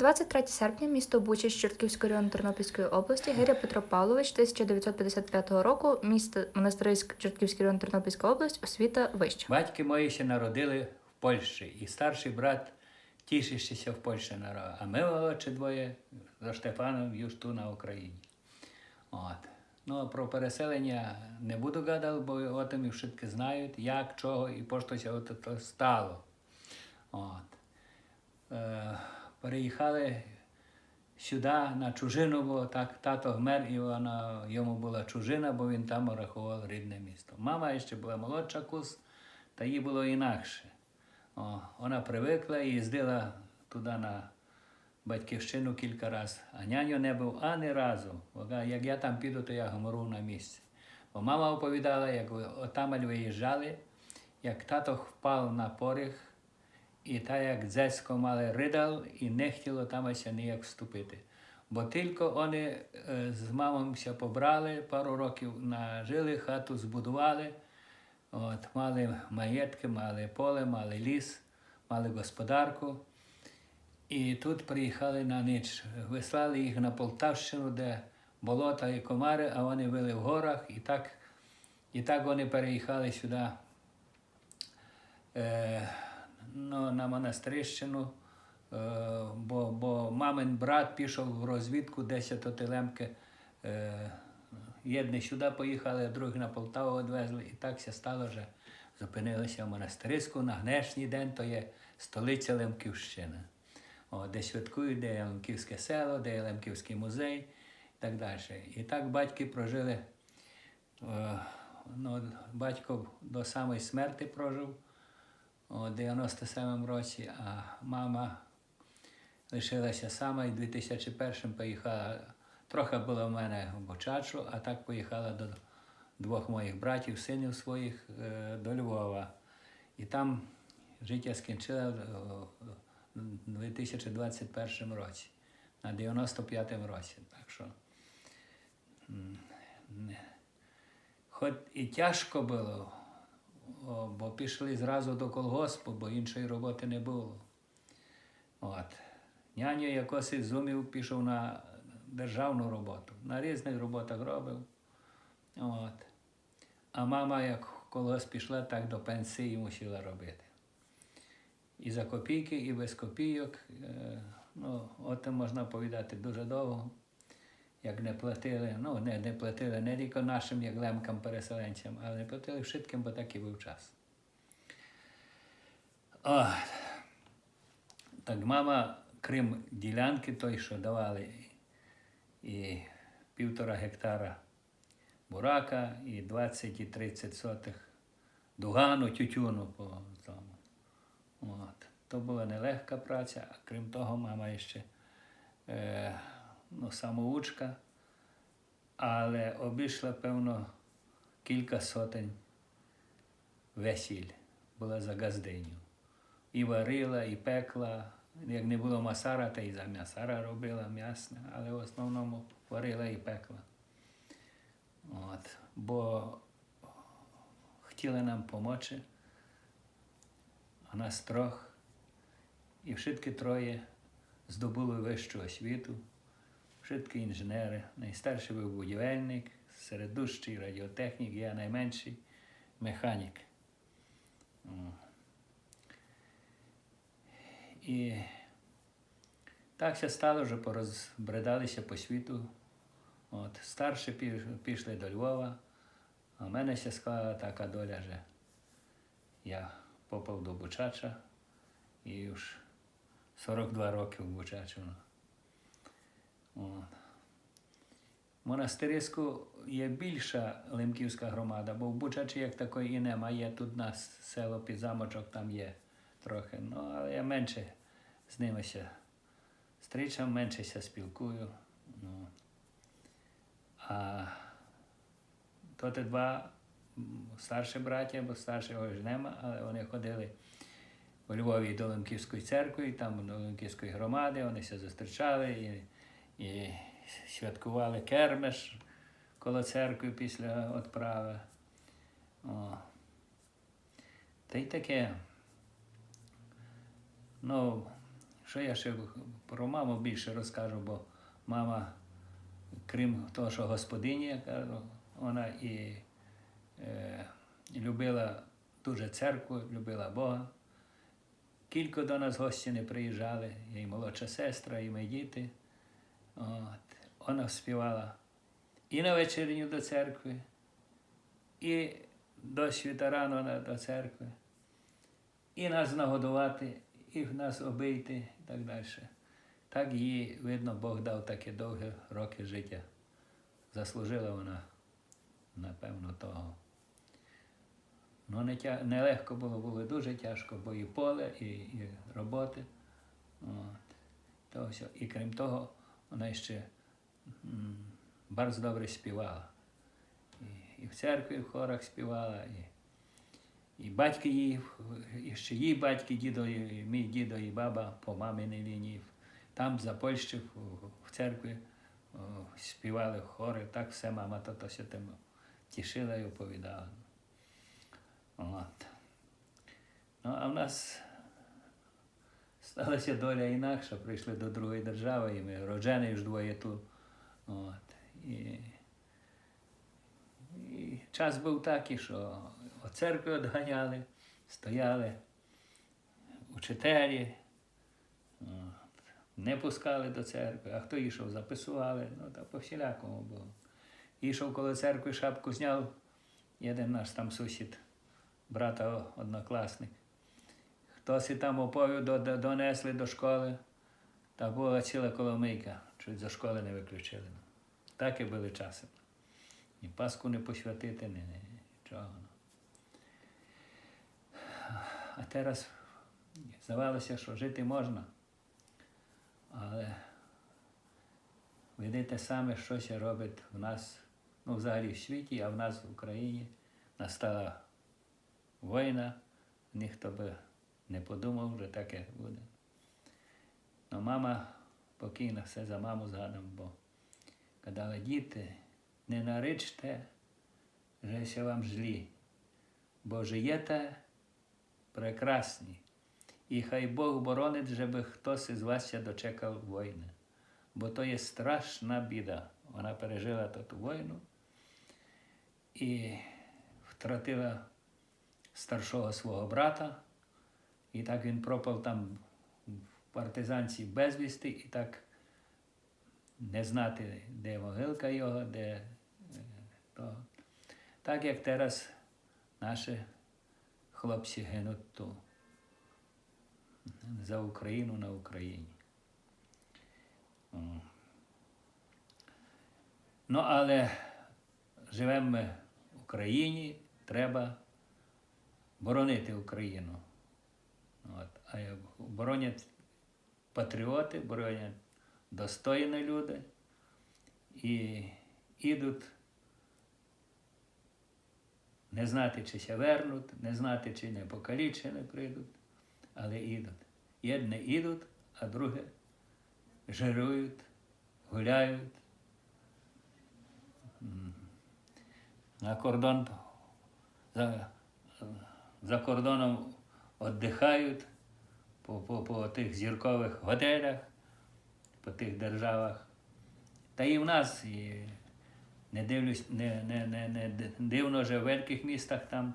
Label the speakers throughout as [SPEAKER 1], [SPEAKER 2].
[SPEAKER 1] 23 серпня, місто Бучач, Чортківський район Тернопільської області, Гиря Петро Павлович, 1955 року, місто Монастириськ, Чортківський район Тернопільська область, освіта вища.
[SPEAKER 2] Батьки мої ще народили в Польщі, і старший брат тішився в Польщі народив. А ми молодші двоє за Штефаном юж ту на Україні. От. Ну, про переселення не буду гадати, бо о тим і всі знають, як, чого і по що це от стало. От. Е, переїхали сюди на чужину, бо так тато вмер, і вона, йому була чужина, бо він там рахував рідне місто. Мама ще була молодша кус, та їй було інакше. О, вона привикла і їздила туди на батьківщину кілька разів. А няню не був ані разу. Бо як я там піду, то я гомору на місці. Бо мама оповідала, як отамаль виїжджали, як тато впав на поріг, і та як дзецько мали ридал, і не хотіло тамася ніяк вступити. Бо тільки вони е, з мамою побрали, пару років нажили, хату збудували, от, мали маєтки, мали поле, мали ліс, мали господарку. І тут приїхали на ніч. Вислали їх на Полтавщину, де болота і комари, а вони вили в горах. І так, і так вони переїхали сюди е, ну, на монастирищину, е, бо, бо мамин брат пішов в розвідку, десь то телемки. Е, Єдні сюди поїхали, а другі на Полтаву відвезли. І так все стало, що зупинилися в монастириську на гнешній день, то є столиця Лемківщини. О, де святкують, де є Лемківське село, де є Лемківський музей і так далі. І так батьки прожили. Е, ну, батько до самої смерті прожив у 97-му році, а мама лишилася сама і в 2001 поїхала. Трохи було в мене в Бочачу, а так поїхала до двох моїх братів, синів своїх е, до Львова. І там життя скінчила у 2021 році, на 95-му році. Так що, хоч і тяжко було, бо пішли зразу до колгоспу, бо іншої роботи не було. От. Няню якось зумів пішов на державну роботу. На різних роботах робив. От. А мама, як в колгосп пішла, так до пенсії мусила робити. І за копійки, і без копійок. Е, Ну, от можна повідати дуже довго, як не платили. Ну, не, не платили не тільки нашим, як лемкам переселенцям, але не платили вшитким, бо такий був час. О, так мама, крім ділянки, той, що давали, і півтора гектара бурака, і 20 і 30 сотих дугану, тютюну по тому. То була нелегка праця, а крім того, мама ще е, ну, самоучка, але обійшла, певно, кілька сотень весіль, була за газдиню. І варила, і пекла. Як не було масара, то і за м'ясара робила м'ясне, але в основному варила і пекла. От. Бо хотіли нам допомогти, а нас трьох. І вшитки троє здобули вищу освіту, вшитки інженери. Найстарший був будівельник, середущий радіотехнік, я найменший механік. І так все стало, що порозбредалися по світу. От, старші пішли до Львова, а в мене ще склала така доля, що я попав до Бучача і вже 42 роки в Бучачу. От. Монастириську є більша лемківська громада, бо в Бучачі як такої і нема. Є тут нас село під замочок, там є трохи. Ну, але я менше з ними ще зустрічав, менше ще спілкую. Ну. А то ті два старші браття, бо старшого ж нема, але вони ходили у Львові до Лемківської церкви, там до Лемківської громади, вони все зустрічали і, і святкували кермеш коло церкви після відправи. О. Та й таке. Ну, що я ще про маму більше розкажу, бо мама, крім того, що господині, я кажу, вона і е, любила дуже церкву, любила Бога. Кілька до нас гості не приїжджали, і молодша сестра, і ми діти. От. Вона співала і на вечірню до церкви, і до світа рано до церкви, і нас нагодувати, і нас обійти, і так далі. Так їй, видно, Бог дав такі довгі роки життя. Заслужила вона, напевно, того. Ну, не тя... нелегко було, було дуже тяжко, бо і поле, і, і роботи. От. То все. І крім того, вона ще bardzo добре співала. І, і в церкві в хорах співала, і, і батьки її, і ще її батьки, дідо, і мій дідо і баба по маминій лінії. Там за Польщі в, церкві о, співали хори, так все мама то, то все тим тішила і оповідала. От. Ну, а в нас сталася доля інакша, прийшли до другої держави, і ми роджені ж двоє тут. От. І, і час був такий, що от церкви відганяли, стояли учителі, от. не пускали до церкви, а хто йшов, записували, ну та по всілякому було. Ішов коло церкви, шапку зняв, один наш там сусід, брата однокласник. Хтось і там оповів до, до, донесли до школи, та була ціла коломийка, чуть за школи не виключили. Так і були часи. Ні Пасху не посвятити, ні, ні, нічого. А зараз здавалося, що жити можна, але видите саме, щось робить в нас, ну взагалі в світі, а в нас в Україні настала війна, ніхто би не подумав, що таке буде. Ну, мама покійна все за маму згадам, бо казала, діти, не наричте, що вам злі, бо жиєте прекрасні. І хай Бог боронить, щоб хтось із вас ще дочекав війни. Бо то є страшна біда. Вона пережила ту війну і втратила старшого свого брата. І так він пропав там в партизанці безвісти, і так не знати, де могилка його, де е, то. Так як зараз наші хлопці гинуть ту за Україну на Україні. Ну, але живемо ми в Україні, треба боронити Україну. От. А боронять патріоти, боронять достойні люди і ідуть не знати, чи ся вернуть, не знати, чи не покалічені прийдуть, але ідуть. Єдні ідуть, а другі жирують, гуляють. На кордон за, за кордоном віддихають по, по, по тих зіркових готелях, по тих державах. Та і в нас і не дивлюсь, не, не, не, не дивно, що в великих містах там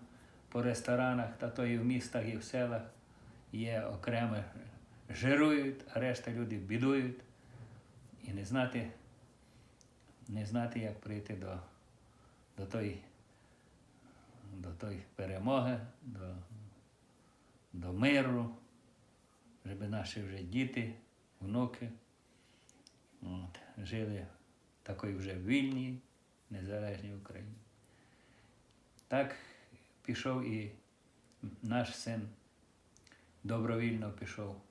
[SPEAKER 2] по ресторанах, та то і в містах, і в селах є окремо жирують, а решта люди бідують. І не знати, не знати, як прийти до, до тої до тої перемоги, до, до миру, щоб наші вже діти, внуки от, жили в такій вже вільній, незалежній Україні. Так пішов і наш син добровільно пішов.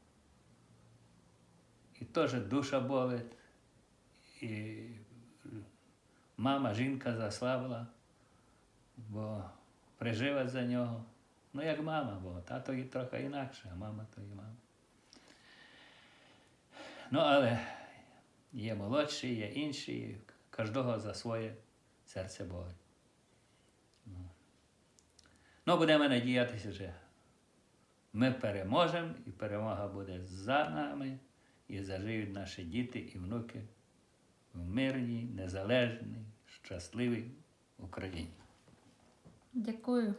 [SPEAKER 2] І теж душа болить, і мама, жінка заслабла, бо прижила за нього. Ну, як мама, бо тато і трохи інакше, а мама то і мама. Ну, але є молодші, є інші, кожного за своє серце болить. Ну, Ну, будемо надіятися вже Ми переможемо, і перемога буде за нами, і зажиють наші діти і внуки в мирній, незалежній, щасливій Україні.
[SPEAKER 1] Дякую.